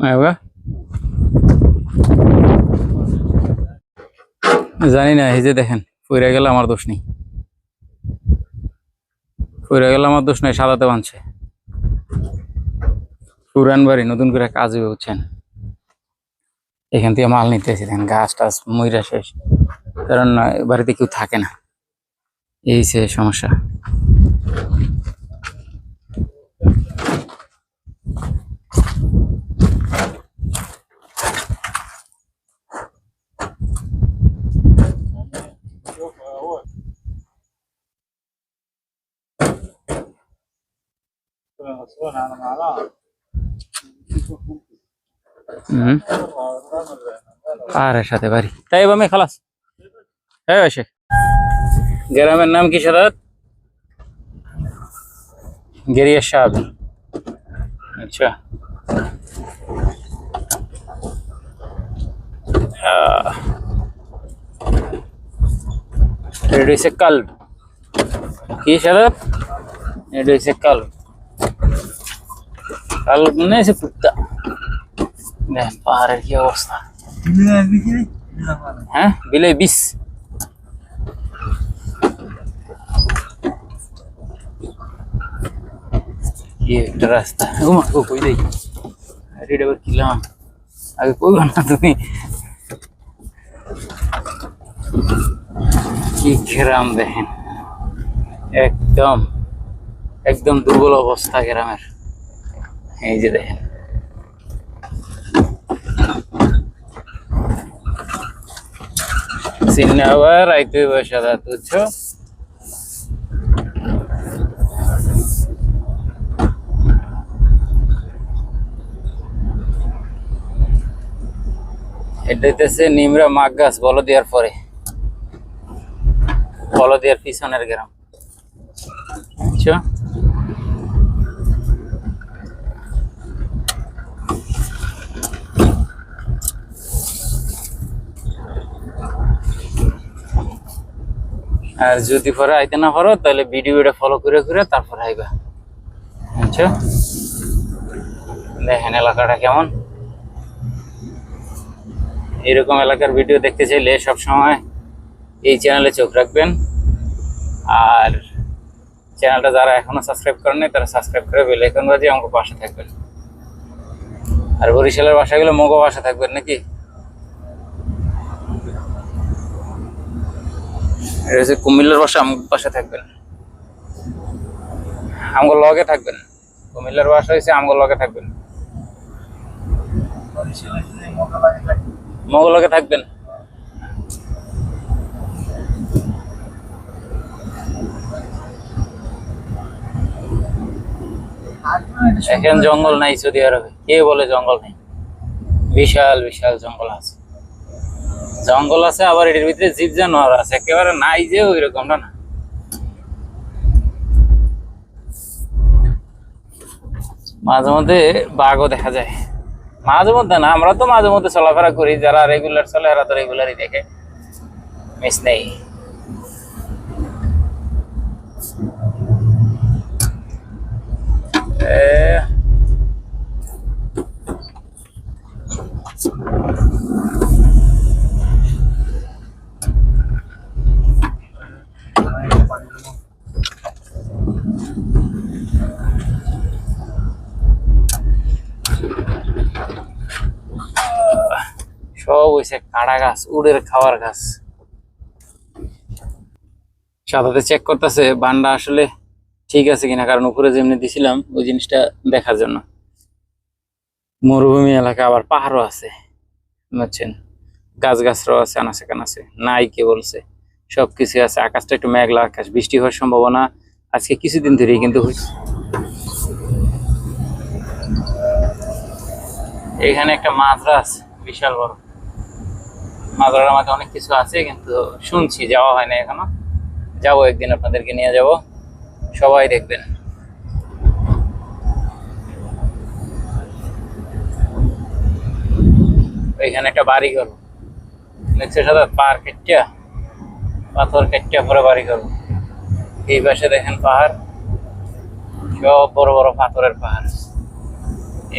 মায়াবা জানি না, এই যে দেখেন, পইরা গেলে আমার দোষ নেই। পইরা গেলে আমার দোষ নেই, সাদাতে বানছে পুরান বাড়ি, নতুন করে কাজ উঠছেন এখান থেকে মাল নিতে এসে দেখেন, গাছ টাছ ময়রা শেষ। কারণ বাড়িতে কেউ থাকে না। এই সে সমস্যা। পাহাড়ের সাথে বাড়ি। তাই আমি খালাস। হ্যাঁ এসে। গ্রামের নাম কি সাদাত? গেরিয়া সাহেব আচ্ছা। এটা হচ্ছে কাল কি সাদাত এটা হচ্ছে কাল কাল মানে হচ্ছে কুত্তা দেখ পাহাড়ের কি অবস্থা হ্যাঁ বিলে বিষ কি একটা রাস্তা ও মা গো কই দেই আরে এটা আবার কিলাম আগে কই না তুমি কি গ্রাম দেখেন? একদম একদম দুর্বল অবস্থা গ্রামের। এই যে দেখেন। বুঝছ? এটা নিমরা মাগ গাছ, বলো দেওয়ার পরে। বলো দেওয়ার পিছনের গ্রাম। আর যদি পরে আইতে না পারো, তাহলে ভিডিওটা ফলো করে করে তারপর আইবা। বুঝছ? দেখেন এলাকাটা কেমন। এরকম এলাকার ভিডিও দেখতে চাইলে সব সময় এই চ্যানেলে চোখ রাখবেন। আর চ্যানেলটা যারা এখনও সাবস্ক্রাইব করেন তারা সাবস্ক্রাইব করে বেল আইকন বাজিয়ে আমাকে পাশে থাকবেন। আর বরিশালের ভাষাগুলো মগো বাসা থাকবেন নাকি? এটা হচ্ছে কুমিল্লার বাসা আমার পাশে থাকবেন। আমগো লগে থাকবেন। কুমিল্লার বাসা হয়েছে আমগো লগে থাকবেন। মগো লগে থাকবেন। এখন জঙ্গল নাই সৌদি আরবে। কে বলে জঙ্গল নেই? বিশাল বিশাল জঙ্গল আছে। জঙ্গল আছে, আবার এটির ভিতরে জীব জানোয়ার আছে। একেবারে নাই যে ওই রকমটা না। মাঝে মধ্যে বাঘও দেখা যায়। মাঝে মধ্যে না, আমরা তো মাঝে মধ্যে চলাফেরা করি। যারা রেগুলার চলে, এরা তো রেগুলারই দেখে। মিস নেই। সব হইছে কাঁড়া গাছ, উড়ের খাওয়ার গাছ। সাদাতে চেক করতেছে বান্ডা আসলে ঠিক আছে কিনা, কারণ উপরে যেমনি দিছিলাম, ওই জিনিসটা দেখার জন্য। মরুভূমি এলাকা আবার পাহাড়ও আছে, বুঝছেন? গাছ গাছরাও আছে, আনাচে কানাচে, নাই কে বলছে। সবকিছু আছে, আকাশটা একটু মেঘলা আকাশ, বৃষ্টি হওয়ার সম্ভাবনা আজকে কিছুদিন ধরেই কিন্তু হয়েছে এখানে একটা আছে বিশাল বড়। মাজরার মাঝে অনেক কিছু আছে, কিন্তু শুনছি যাওয়া হয় না এখনও। যাব একদিন, আপনাদেরকে নিয়ে যাব। সবাই দেখবেন। এখানে একটা বাড়ি ঘর দেখছে সাদা? পাহাড় কেটিয়া পাথর কেটিয়া পরে বাড়ি ঘর এই পাশে দেখেন পাহাড়। সব বড় বড় পাথরের পাহাড়।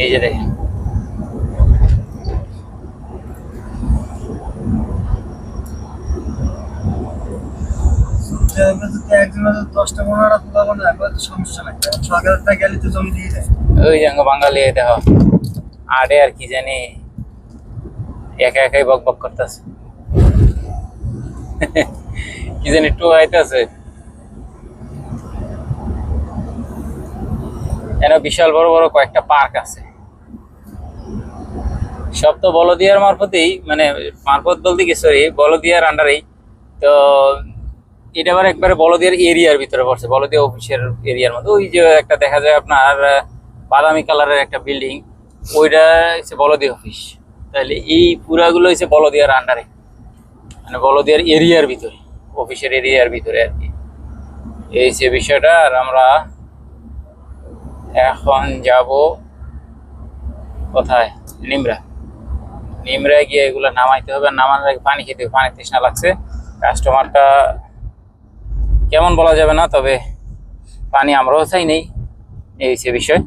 এই যে দেখেন একজনের দশটা পনেরোটা তুলাবো না একবার তো সমস্যা নাই সরকারটা গেলে তো জমি দিয়ে দেয় বাঙালি দেখো, আড়ে আর কি জানি, একা একাই বক বক করতেছে। কি জানি টু আইতেছে। এরা বিশাল বড় বড় কয়েকটা পার্ক আছে। সব তো বলদিয়ার মারফতেই মানে মারফত বলতে কি সরি বলদিয়ার আন্ডারেই তো এটা আবার একবারে বলদিয়ার এরিয়ার ভিতরে পড়ছে বলদিয়া অফিসের এরিয়ার মধ্যে। ওই যে একটা দেখা যায় আপনার বাদামি কালারের একটা বিল্ডিং ওইটা হচ্ছে বলদিয়া অফিস তাহলে এই পুরাগুলো হচ্ছে বলদিয়ার আন্ডারে মানে বলদিয়ার এরিয়ার ভিতরে অফিসের এরিয়ার ভিতরে আর কি। এই যে বিষয়টা, আর আমরা এখন যাব কোথায়? নিমরা। নিমরায় গিয়ে এগুলো নামাইতে হবে নামানোর আগে পানি খেতে হবে পানি তৃষ্ণা লাগছে। কাস্টমারটা কেমন বলা যাবে না, তবে পানি আমরাও চাই নেই। এই হচ্ছে বিষয়।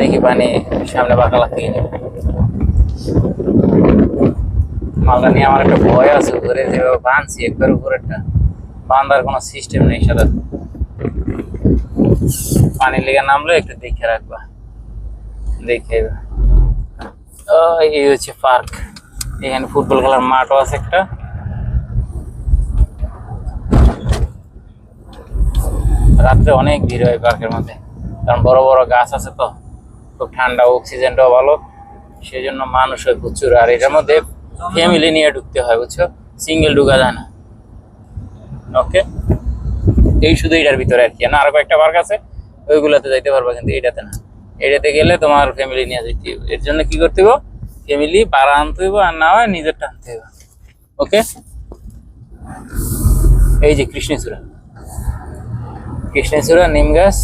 দেখি পানি সামনে বাঁকা লাগতে মালটা নিয়ে আমার একটা ভয় আছে উপরে, যেভাবে বাঁধছি একবার উপরেরটা। বাঁধার কোনো সিস্টেম নেই সাদা। পানি লেগে নামলে একটু দেখে রাখবা। দেখে এই হচ্ছে পার্ক। এখানে ফুটবল খেলার মাঠও আছে একটা। রাত্রে অনেক ভিড় হয় পার্কের মধ্যে। কারণ বড় বড় গাছ আছে তো, খুব ঠান্ডা, অক্সিজেনটাও ভালো। সেই জন্য মানুষ হয় প্রচুর। আর এটার মধ্যে ফ্যামিলি নিয়ে ঢুকতে হয়, বুঝছ? সিঙ্গেল ঢুকা যায় না। ওকে এই শুধু এটার ভিতরে আর কি। না, আরও কয়েকটা পার্ক আছে, ওইগুলোতে যাইতে পারব কিন্তু এটাতে না। এটাতে গেলে তোমার ফ্যামিলি নিয়ে যেতে হবে এর জন্য কি করতে হবে ফ্যামিলি পাড়া আনতে হবে আর না হয় নিজেরটা আনতে হবে ওকে এই যে কৃষ্ণচূড়া। কৃষ্ণচূড়া, নিম গাছ,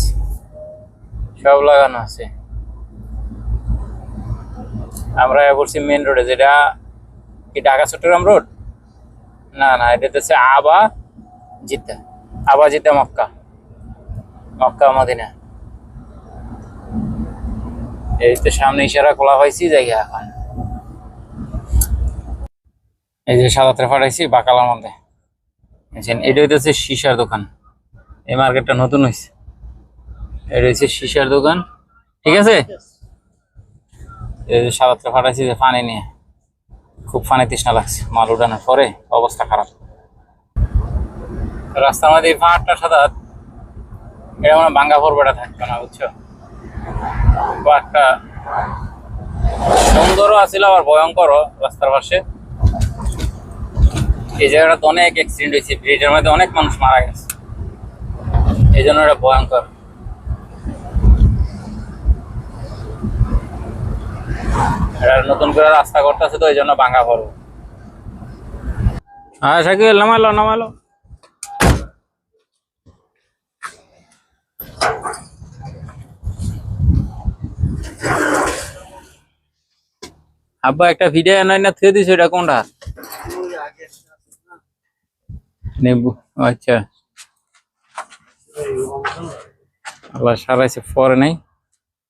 সব লাগানো আছে। আমরা বলছি মেন রোডে যেটা কি ঢাকা, চট্টগ্রাম রোড না না, এটা হচ্ছে আবা জিতা আবা জিতা মক্কা মক্কা মদিনা। এই তো সামনে ইশারা খোলা হয়েছি জায়গা এখন এই যে সাদাতে ফাটাইছি বাকালার মধ্যে। এটা হইতেছে সিসার দোকান। এই মার্কেটটা নতুন হয়েছে এটা হচ্ছে সিসার দোকান। ঠিক আছে? এই যে ফাটাইছি যে পানি নিয়ে। খুব পানি তৃষ্ণা লাগছে, মাল উঠানোর পরে অবস্থা খারাপ। রাস্তার মধ্যে এই পাহাড়টা সাদা। এটা মানে ভাঙ্গা পর্বটা থাকতো না, বুঝছ? সুন্দরও আছিল, আবার ভয়ঙ্করও রাস্তার পাশে। এই জায়গাটা তো অনেক অ্যাক্সিডেন্ট হয়েছে ব্রিজের মধ্যে অনেক মানুষ মারা গেছে। এই জন্য এটা ভয়ঙ্কর। এটা নতুন করে রাস্তা করতেছে তো এই জন্য ভাঙ্গা পড়ব। হ্যাঁ সাইকেল নামাইলো নামাইলো আব্বা, একটা ভিডিও এনে না থুয়ে দিছো, এটা কোনটা? নেবু আচ্ছা। আল্লাহ সারাইছে, পরে নাই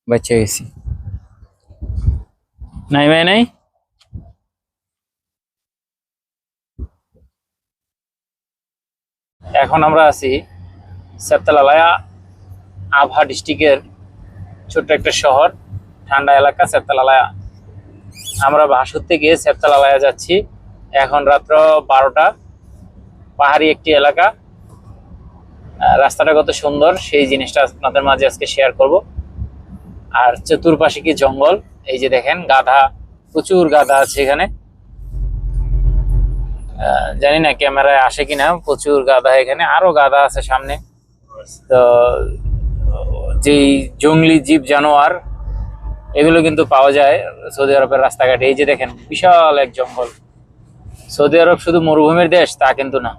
বাচ্চা গেছি। নাই ভাই নাই? এখন আমরা আছি সেপ্তালালয়া, আভা ডিস্ট্রিক্টের ছোট্ট একটা শহর, ঠান্ডা এলাকা সেপ্তালালয়া। আমরা ভাসুর থেকে সেপ্তালালয়া যাচ্ছি। এখন রাত্র বারোটা। পাহাড়ি একটি এলাকা। রাস্তাটা কত সুন্দর, সেই জিনিসটা আপনাদের মাঝে আজকে শেয়ার করব। আর চতুর্পাশে কি জঙ্গল? এই যে দেখেন, গাধা, প্রচুর গাধা আছে এখানে। জানি না ক্যামেরায় আসে কিনা, প্রচুর গাধা এখানে, আরও গাধা আছে সামনে। তো, যেই জঙ্গলি জীব জানোয়ার, এগুলো কিন্তু পাওয়া যায় সৌদি আরবের রাস্তাঘাটে। এই যে দেখেন, বিশাল এক জঙ্গল। সৌদি আরব শুধু মরুভূমির দেশ, তা কিন্তু না।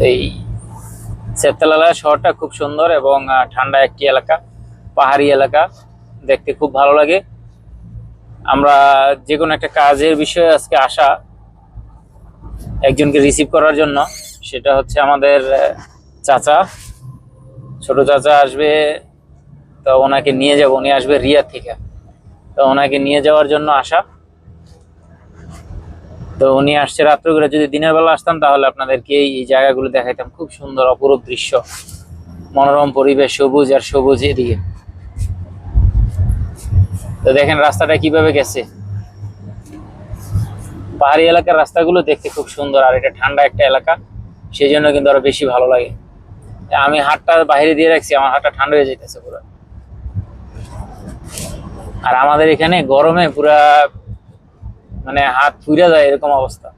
এই সেপ্তালালা শহরটা খুব সুন্দর এবং ঠান্ডা একটি এলাকা, পাহাড়ি এলাকা, দেখতে খুব ভালো লাগে। আমরা যে কোনো একটা কাজের বিষয়ে আজকে আসা একজনকে রিসিভ করার জন্য, সেটা হচ্ছে আমাদের চাচা। ছোট চাচা আসবে, তো ওনাকে নিয়ে যাব। উনি আসবে রিয়া থেকে। তো ওনাকে নিয়ে যাওয়ার জন্য আসা। তো উনি আসছে রাত্রে করে। যদি দিনের বেলা আসতাম তাহলে আপনাদেরকে এই জায়গাগুলো দেখাইতাম। খুব সুন্দর, অপরূপ দৃশ্য। মনোরম পরিবেশ, সবুজ আর সবুজ এদিকে। তো দেখেন রাস্তাটা কীভাবে গেছে। পাহাড়ি এলাকার রাস্তাগুলো দেখতে খুব সুন্দর, আর এটা ঠান্ডা একটা এলাকা। সেই জন্য কিন্তু আরও বেশি ভালো লাগে। আমি হাতটা বাইরে দিয়ে রাখছি, আমার হাতটা ঠান্ডা হয়ে যেতেছে পুরো। আর আমাদের এখানে গরমে পুরা মানে হাত ফুরে যায় এরকম অবস্থা।